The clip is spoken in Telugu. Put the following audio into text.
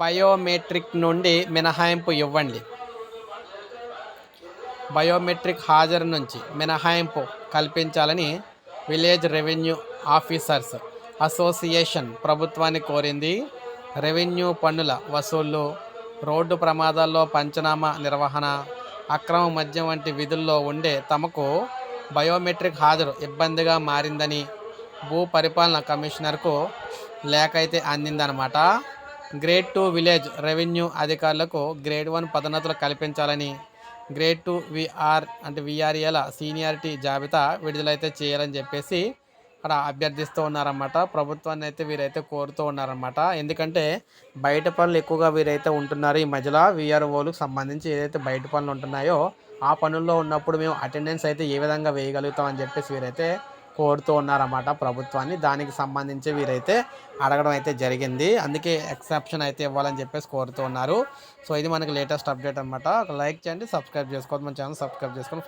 బయోమెట్రిక్ నుండి మినహాయింపు ఇవ్వండి. బయోమెట్రిక్ హాజరు నుంచి మినహాయింపు కల్పించాలని విలేజ్ రెవెన్యూ ఆఫీసర్స్ అసోసియేషన్ ప్రభుత్వాన్ని కోరింది. రెవెన్యూ పన్నుల వసూళ్ళు రోడ్డు ప్రమాదాల్లో పంచనామా నిర్వహణ అక్రమ మద్యం వంటి విధుల్లో ఉండే తమకు బయోమెట్రిక్ హాజరు ఇబ్బందిగా మారిందని భూ పరిపాలన కమిషనర్కు లేఖ అయితే అందిందనమాట గ్రేడ్ టూ విలేజ్ రెవెన్యూ అధికారులకు గ్రేడ్ వన్ పదోన్నతులు కల్పించాలని గ్రేడ్ టూ విఆర్ అంటే విఆర్ఏల సీనియారిటీ జాబితా విడుదలైతే చేయాలని చెప్పేసి అక్కడ అభ్యర్థిస్తూ ఉన్నారన్నమాట. ప్రభుత్వాన్ని అయితే వీరైతే కోరుతూ ఉన్నారన్నమాట. ఎందుకంటే బయట పనులు ఎక్కువగా వీరైతే ఉంటున్నారు ఈ మధ్యలో. విఆర్ఓలకు సంబంధించి ఏదైతే బయట పనులు ఉంటున్నాయో ఆ పనుల్లో ఉన్నప్పుడు మేము అటెండెన్స్ అయితే ఏ విధంగా వేయగలుగుతామని చెప్పేసి వీరైతే కోరుతూ ఉన్నారన్నమాట ప్రభుత్వాన్ని. దానికి సంబంధించి వీరైతే అడగడం అయితే జరిగింది. అందుకే ఎక్సెప్షన్ అయితే ఇవ్వాలని చెప్పేసి కోరుతూ ఉన్నారు. సో ఇది మనకి లేటెస్ట్ అప్డేట్ అనమాట లైక్ చేయండి సబ్స్క్రైబ్ చేసుకోవద్దు. మన ఛానల్ సబ్స్క్రైబ్ చేసుకొని